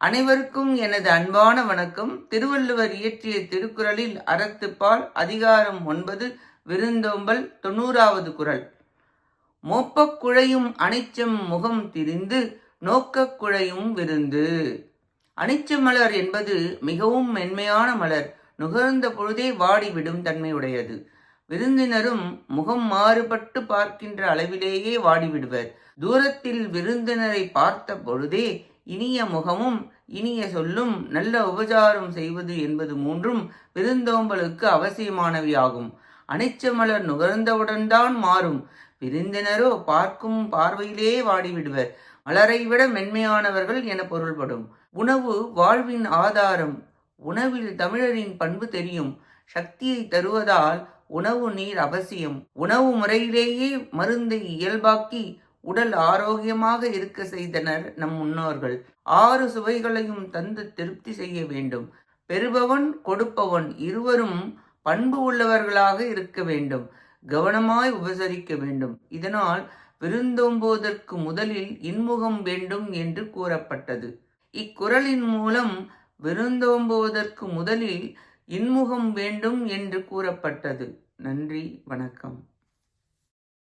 அனைவருக்கும் எனது அன்பான வணக்கம். திருவள்ளுவர் இயற்றிய திருக்குறளில் அறத்துப்பால் அதிகாரம் ஒன்பது விருந்தோம்பல் தொண்ணூறாவது குறள் மோப்பக் குழையும் அனிச்சம் முகம் திரிந்து நோக்கக் குழையும் விருந்து. அனிச்ச மலர் என்பது மிகவும் மென்மையான மலர். நுகர்ந்த பொழுதே வாடிவிடும் தன்மையுடையது. விருந்தினரும் முகம் மாறுபட்டு பார்க்கின்ற அளவிலேயே வாடிவிடுவர் தூரத்தில் விருந்தினரை பார்த்த பொழுதே இனிய முகமும் இனிய சொல்லும் நல்ல உபசாரம் செய்வது என்பது மூன்றும் விருந்தோம்பலுக்கு அவசியமானவையாகும். அனிச்ச மலர் நுகர்ந்தவுடன் தான் மாறும். விருந்தினரோ பார்க்கும் பார்வையிலே வாடிவிடுவர். மலரை விட மென்மையானவர்கள் என பொருள்படும். உணவு வாழ்வின் ஆதாரம். உணவில் தமிழரின் பண்பு தெரியும். சக்தியை தருவதால் உணவு நீர் அவசியம். உணவு முறையிலேயே மருந்தை இயல்பாக்கி உடல் ஆரோக்கியமாக இருக்க செய்தனர் நம் முன்னோர்கள். ஆறு சுவைகளையும் தந்து திருப்தி செய்ய வேண்டும். பெறுபவன் கொடுப்பவன் இருவரும் பண்பு உள்ளவர்களாக இருக்க வேண்டும். கவனமாய் உபசரிக்க வேண்டும். இதனால் விருந்தோம்போதற்கு முதலில் இன்முகம் வேண்டும் என்று கூறப்பட்டது. இக்குறளின் மூலம் விருந்தோம்புவதற்கு முதலில் இன்முகம் வேண்டும் என்று கூறப்பட்டது. நன்றி வணக்கம்.